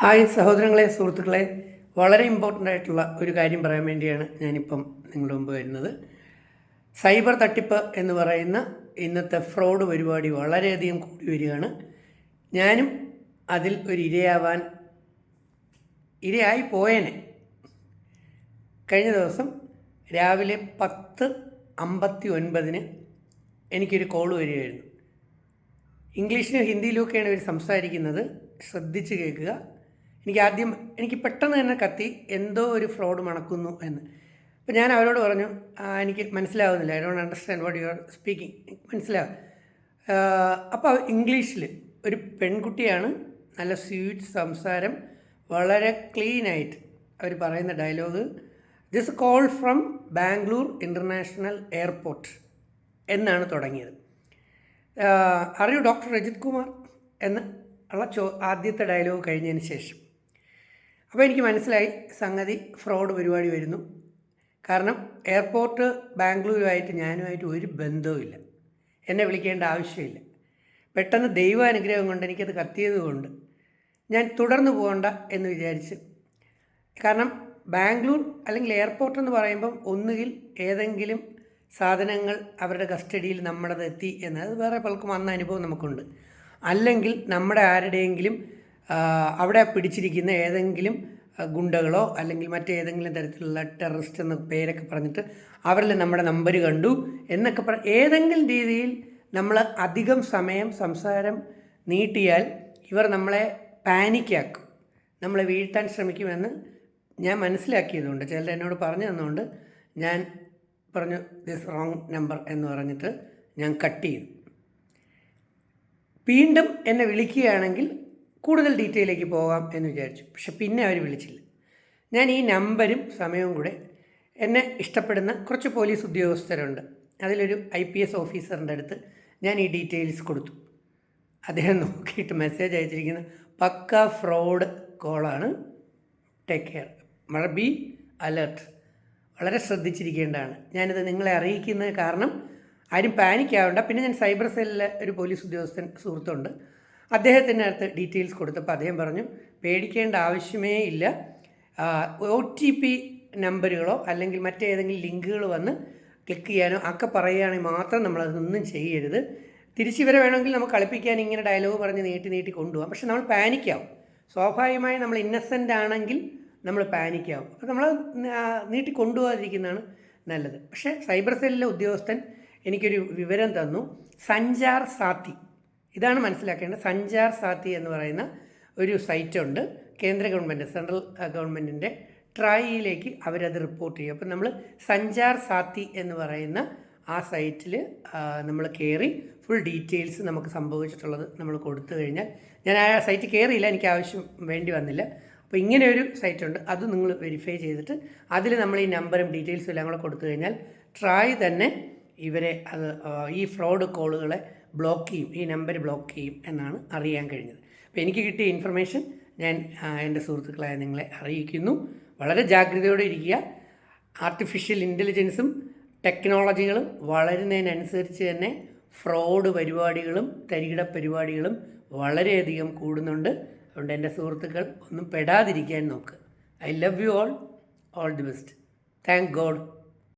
Hi സഹോദരങ്ങളെ സുഹൃത്തുക്കളെ. വളരെ ഇമ്പോർട്ടന്റ് ആയിട്ടുള്ള ഒരു കാര്യം പറയാൻ വേണ്ടിയാണ് ഞാനിപ്പം നിങ്ങളുടെ മുമ്പ് വരുന്നത്. സൈബർ തട്ടിപ്പ് എന്ന് പറയുന്ന ഇന്നത്തെ ഫ്രോഡ് പരിപാടി വളരെയധികം കൂടി വരികയാണ്. ഞാനും അതിൽ ഒരു ഇരയാവാൻ ഇരയായി പോയേനെ. കഴിഞ്ഞ ദിവസം രാവിലെ പത്ത് അമ്പത്തി ഒൻപതിന് എനിക്കൊരു കോൾ വരികയായിരുന്നു. ഇംഗ്ലീഷിലും ഹിന്ദിയിലും ഒക്കെയാണ് ഇവർ സംസാരിക്കുന്നത്. ശ്രദ്ധിച്ച് കേൾക്കുക. എനിക്ക് ആദ്യം എനിക്ക് പെട്ടെന്ന് തന്നെ കത്തി എന്തോ ഒരു ഫ്രോഡ് മണക്കുന്നു എന്ന്. അപ്പോൾ ഞാൻ അവരോട് പറഞ്ഞു എനിക്ക് മനസ്സിലാവുന്നില്ല. I don't understand what you are speaking മനസ്സിലാവും അപ്പോൾ ഇംഗ്ലീഷിൽ ഒരു പെൺകുട്ടിയാണ് നല്ല സ്വീറ്റ് സംസാരം വളരെ ക്ലീനായിട്ട് അവർ പറയുന്ന dialogue this call from Bangalore international airport എന്നാണ് തുടങ്ങിയത്. അറിയൂ? ഡോക്ടർ രജിത് കുമാർ എന്ന് ഉള്ള ചോ ആദ്യത്തെ ഡയലോഗ് കഴിഞ്ഞതിന് ശേഷം. അപ്പോൾ എനിക്ക് മനസ്സിലായി സംഗതി ഫ്രോഡ് പരിപാടി വരുന്നു. കാരണം എയർപോർട്ട് ബാംഗ്ലൂരുമായിട്ട് ഞാനുമായിട്ട് ഒരു ബന്ധവുമില്ല എന്നെ വിളിക്കേണ്ട ആവശ്യമില്ല. പെട്ടെന്ന് ദൈവാനുഗ്രഹം കൊണ്ട് എനിക്കത് കത്തിയത് കൊണ്ട് ഞാൻ തുടർന്ന് പോകണ്ട എന്ന് വിചാരിച്ച്. കാരണം ബാംഗ്ലൂർ അല്ലെങ്കിൽ എയർപോർട്ട് എന്ന് പറയുമ്പം ഒന്നുകിൽ ഏതെങ്കിലും സാധനങ്ങൾ അവരുടെ കസ്റ്റഡിയിൽ നമ്മുടേത് എത്തി എന്നത് വേറെ പലർക്കും വന്ന അനുഭവം നമുക്കുണ്ട്. അല്ലെങ്കിൽ നമ്മുടെ ആരുടെയെങ്കിലും അവിടെ പിടിച്ചിരിക്കുന്ന ഏതെങ്കിലും ഗുണ്ടകളോ അല്ലെങ്കിൽ മറ്റേതെങ്കിലും തരത്തിലുള്ള ടെററിസ്റ്റ് എന്ന പേരൊക്കെ പറഞ്ഞിട്ട് അവരിൽ നമ്മുടെ നമ്പർ കണ്ടു എന്നൊക്കെ പറ ഏതെങ്കിലും രീതിയിൽ നമ്മൾ അധികം സമയം സംസാരം നീട്ടിയാൽ ഇവർ നമ്മളെ പാനിക്കാക്കും. നമ്മളെ വീഴ്ത്താൻ ശ്രമിക്കുമെന്ന് ഞാൻ മനസ്സിലാക്കിയതുകൊണ്ട് ചിലർ എന്നോട് പറഞ്ഞു തന്നുകൊണ്ട് ഞാൻ പറഞ്ഞു ദിസ് റോങ് നമ്പർ എന്ന് പറഞ്ഞിട്ട് ഞാൻ കട്ട് ചെയ്തു. വീണ്ടും എന്നെ വിളിക്കുകയാണെങ്കിൽ കൂടുതൽ ഡീറ്റെയിലേക്ക് പോകാം എന്ന് വിചാരിച്ചു. പക്ഷെ പിന്നെ അവർ വിളിച്ചില്ല. ഞാൻ ഈ നമ്പരും സമയവും കൂടെ എന്നെ ഇഷ്ടപ്പെടുന്ന കുറച്ച് പോലീസ് ഉദ്യോഗസ്ഥരുണ്ട്. അതിലൊരു ഐ പി എസ് ഓഫീസറിന്റെ അടുത്ത് ഞാൻ ഈ ഡീറ്റെയിൽസ് കൊടുത്തു. അദ്ദേഹം നോക്കിയിട്ട് മെസ്സേജ് അയച്ചിരിക്കുന്ന പക്ക ഫ്രോഡ് കോളാണ് ടേക്ക് കെയർ. മഴ ബി അലേർട്ട്. വളരെ ശ്രദ്ധിച്ചിരിക്കേണ്ടതാണ്. ഞാനിത് നിങ്ങളെ അറിയിക്കുന്നത് കാരണം ആരും പാനിക്കാവണ്ട. പിന്നെ ഞാൻ സൈബർ സെല്ലിലെ ഒരു പോലീസ് ഉദ്യോഗസ്ഥൻ സുഹൃത്തുണ്ട്. അദ്ദേഹത്തിന്റെ അടുത്ത് ഡീറ്റെയിൽസ് കൊടുത്തപ്പോൾ അദ്ദേഹം പറഞ്ഞു പേടിക്കേണ്ട ആവശ്യമേ ഇല്ല. ഒ ടി പി നമ്പറുകളോ അല്ലെങ്കിൽ മറ്റേതെങ്കിലും ലിങ്കുകൾ വന്ന് ക്ലിക്ക് ചെയ്യാനോ ഒക്കെ പറയുകയാണെങ്കിൽ മാത്രം നമ്മളതൊന്നും ചെയ്യരുത്. തിരിച്ചിവരെ വേണമെങ്കിൽ നമുക്ക് കളിപ്പിക്കാൻ ഇങ്ങനെ ഡയലോഗ് പറഞ്ഞ് നീട്ടി നീട്ടി കൊണ്ടുപോകാം. പക്ഷെ നമ്മൾ പാനിക്കാവും. സ്വാഭാവികമായി നമ്മൾ ഇന്നസെന്റ് ആണെങ്കിൽ നമ്മൾ പാനിക്കാവും. അപ്പോൾ നമ്മൾ നീട്ടി കൊണ്ടുപോകാതിരിക്കുന്നതാണ് നല്ലത്. പക്ഷേ സൈബർ സെല്ലിലെ ഉദ്യോഗസ്ഥൻ എനിക്കൊരു വിവരം തന്നു. സഞ്ചാർ സാത്തി. ഇതാണ് മനസ്സിലാക്കേണ്ടത്. സഞ്ചാർ സാത്തി എന്ന് പറയുന്ന ഒരു സൈറ്റ് ഉണ്ട്. കേന്ദ്ര ഗവൺമെന്റ് സെൻട്രൽ ഗവൺമെന്റിന്റെ ട്രായിലേക്ക് അവരത് റിപ്പോർട്ട് ചെയ്യും. അപ്പം നമ്മൾ സഞ്ചാർ സാത്തി എന്ന് പറയുന്ന ആ സൈറ്റിൽ നമ്മൾ കയറി ഫുൾ ഡീറ്റെയിൽസ് നമുക്ക് സംഭവിച്ചിട്ടുള്ളത് നമ്മൾ കൊടുത്തു കഴിഞ്ഞാൽ ഞാൻ ആ സൈറ്റ് കയറിയില്ല എനിക്ക് ആവശ്യം വേണ്ടി വന്നില്ല. അപ്പോൾ ഇങ്ങനെ ഒരു സൈറ്റ് ഉണ്ട്. അത് നിങ്ങൾ വെരിഫൈ ചെയ്തിട്ട് അതിൽ നമ്മൾ ഈ നമ്പറും ഡീറ്റെയിൽസും എല്ലാം കൂടെ കൊടുത്തു കഴിഞ്ഞാൽ ട്രായ് തന്നെ ഇവരെ അത് ഈ ഫ്രോഡ് കോളുകളെ ബ്ലോക്ക് ചെയ്യും ഈ നമ്പർ ബ്ലോക്ക് ചെയ്യും എന്നാണ് അറിയാൻ കഴിഞ്ഞത്. അപ്പോൾ എനിക്ക് കിട്ടിയ ഇൻഫർമേഷൻ ഞാൻ എന്റെ സുഹൃത്തുക്കളായ നിങ്ങളെ അറിയിക്കുന്നു. വളരെ ജാഗ്രതയോടെ ഇരിക്കുക. ആർട്ടിഫിഷ്യൽ ഇന്റലിജൻസും ടെക്നോളജികളും വളരുന്നതിനനുസരിച്ച് തന്നെ ഫ്രോഡ് പരിപാടികളും തരികിട പരിപാടികളും വളരെയധികം കൂടുന്നുണ്ട്. അതുകൊണ്ട് എന്റെ സുഹൃത്തുക്കൾ ഒന്നും പെടാതിരിക്കാൻ നോക്കുക I love you all all the best thank God